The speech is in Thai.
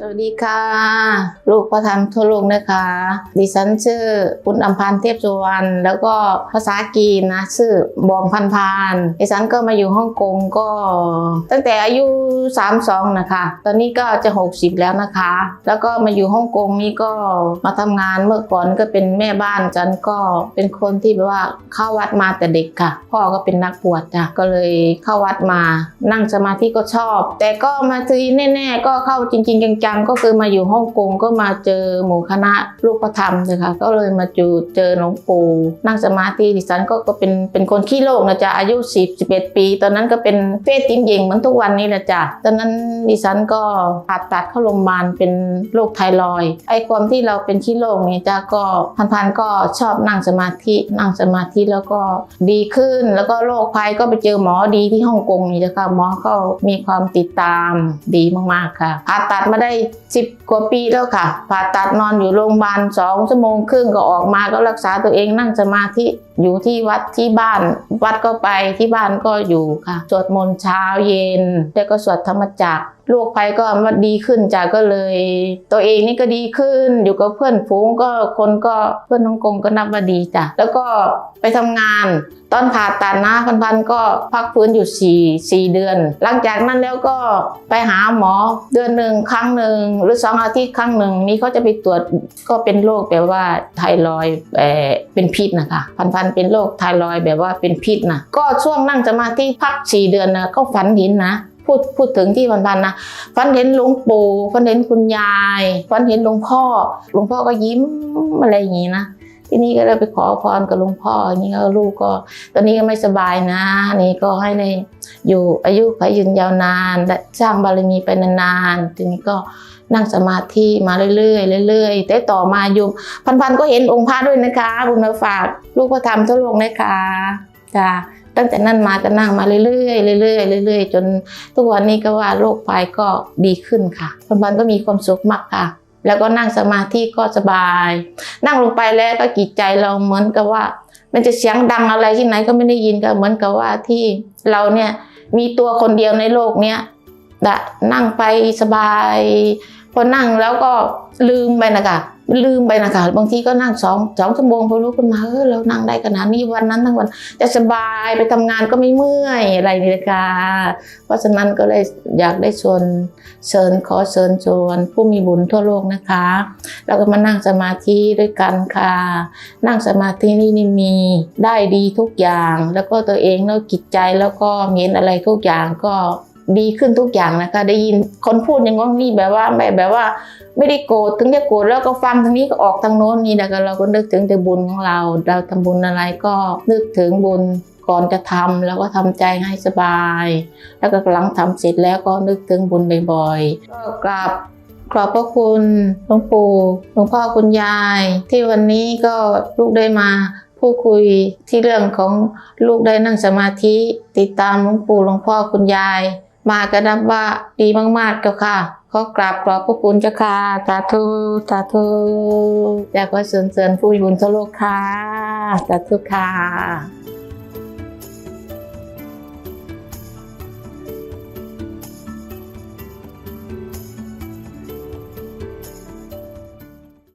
สวัสดีค่ะ ลูกพระธรรมทั่วโลกนะคะ ดิฉันชื่อคุณอัมพันธ์เทพสุวรรณแล้วก็ภาษากีนนะชื่อบอมพันพานดิฉันก็มาอยู่ฮ่องกงก็ ตั้งแต่อายุ 32 นะคะ ตอนนี้ก็จะ 60 แล้วนะคะ แล้วก็มาอยู่ฮ่องกงนี่ก็มาทำงานเมื่อก่อนก็เป็นแม่บ้านฉันก็เป็นคนที่แบบว่าเข้าวัดมาแต่เด็กค่ะ พ่อก็เป็นนักบวชจ้ะก็เลยเข้าวัดมานั่งสมาธิก็ชอบ แต่ก็มาทีแน่ ๆ ก็เข้าจริงๆจังๆก็คือมาอยู่ฮ่องกงก็มาเจอหมู่คณะลูกพระธรรมเลยค่ะก็เลยมาจูเจอหลวงปู่นั่งสมาธิดิฉันก็ก็เป็นเป็นคนขี้โลกนะจ๊ะอายุ10 11ปี ตอนนั้นก็เป็นเฟสติมเยงเหมือนทุกวันนี้แหละจ้ะตอนนั้นดิฉันก็ผ่าตัดเข้าโรงพยาบาลเป็นโรคไทรอยไอ้ความที่เราเป็นขี้โรคนี่จ้ะก็พันๆก็ชอบนั่งสมาธินั่งสมาธิแล้วก็ดีขึ้นแล้วก็โรคภัยก็ไปเจอหมอดีที่ฮ่องกงนี่จ้ะค่ะหมอก็มีความติดตามดีมากๆค่ะผ่าตัดมาได้สิบกว่าปีแล้วค่ะ ผ่าตัดนอนอยู่โรงพยาบาลสองชั่วโมงครึ่งก็ออกมาก็รักษาตัวเองนั่งสมาธิ อยู่ที่วัดที่บ้าน วัดก็ไปที่บ้านก็อยู่ค่ะสวดมนต์เช้าเย็น แล้วก็สวดธรรมจักรโรคภัยก็มาดีขึ้นจากก็เลย ตัวเองนี่ก็ดีขึ้น อยู่กับเพื่อนฝูงก็คนก็เพื่อนฮ่องกงก็นับว่าดีจ้ะแล้วก็ไปทำงาน ตอนผ่าตัดนะพันๆก็พักฟื้นอยู่สี่สี่เดือน หลังจากนั้นแล้วก็ไปหาหมอเดือนหนึ่งครั้งหนึ่งหรือสองอาทิตย์ครั้งหนึ่งนี่เขาจะไปตรวจก็เป็นโรคแบบว่าไทรอยเป็นพิษนะคะพันๆเป็นโรคไทรอยแบบว่าเป็นพิษนะก็ช่วงนั่งสมาธิพักสี่เดือนนะก็ฝันเห็นนะพูดพูดถึงที่พันนะฝันเห็นหลวงปู่ฝันเห็นคุณยายฝันเห็นหลวงพ่อหลวงพ่อก็ยิ้มอะไรอย่างนี้นะ ทีนี้ก็เลยไปขอพรกับหลวงพ่ออนี้ก็ลูกก็ ตอนนี้ก็ไม่สบายนะ นี่ก็ให้ในอยู่อายุขยืนยาวนานและสร้างบารมีไปนานๆทีนี้ก็นั่งสมาธิมาเรื่อยๆเรื่อยๆแต่ต่อมาโยมพันๆก็เห็นองค์พระด้วยนะคะบุญมาฝากลูกพระธรรมทั่วโลกนะคะจ้าตั้งแต่นั้นมาก็นั่งมาเรื่อยๆเรื่อยๆเรื่อยๆจนทุกวันนี้ก็ว่าโรคภัยก็ดีขึ้นค่ะพันๆก็มีความสุขมากค่ะ แล้วก็นั่งสมาธิก็สบาย นั่งลงไปแล้วก็จิตใจเราเหมือนกับว่า มันจะเสียงดังอะไรที่ไหนก็ไม่ได้ยินก็เหมือนกับว่าที่เราเนี่ยมีตัวคนเดียวในโลกเนี้ยดะนั่งไปสบาย พอนั่งแล้วก็ลืมไปนะคะ ลืมไปนะคะบางทีก็นั่งสองสองชั่วโมงพอรู้ขึ้นมาเออเรานั่งได้ขนาดนี้วันนั้นทั้งวัน จะสบายไปทำงานก็ไม่เมื่อยอะไรนี่เลยค่ะเพราะฉะนั้นก็เลยอยากได้ชวนเชิญขอเชิญชวนผู้มีบุญทั่วโลกนะคะแล้วก็มานั่งสมาธิด้วยกันค่ะ นั่งสมาธินี่นี่มีได้ดีทุกอย่าง แล้วก็ตัวเองแล้วจิตใจแล้วก็เห็นอะไรทุกอย่างก็ ดีขึ้นทุกอย่างนะคะ ได้ยินคนพูดอย่างว่านี่แบบว่าแบบแบบว่า ไม่ได้โกรธถึงจะโกรธแล้วก็ฟังทางนี้ก็ออกทางโน้นนี่นะคะเราก็นึกถึงแต่บุญของเรา เราทำบุญอะไรก็นึกถึงบุญก่อนจะทำแล้วก็ทำใจให้สบาย แล้วก็หลังทำเสร็จแล้วก็นึกถึงบุญบ่อยๆก็กราบขอบพระคุณหลวงปู่หลวงพ่อคุณยาย ที่วันนี้ก็ลูกได้มาพูดคุยที่เรื่องของลูกได้นั่งสมาธิ ติดตามหลวงปู่หลวงพ่อคุณยาย มาก็นับว่าดีมากๆเจ้าค่ะขอกราบขอบพระคุณเจ้าค่ะสาธุสาธุอยากขอเชิญเชิญผู้บุญทั่วโลกค่ะสาธุค่ะ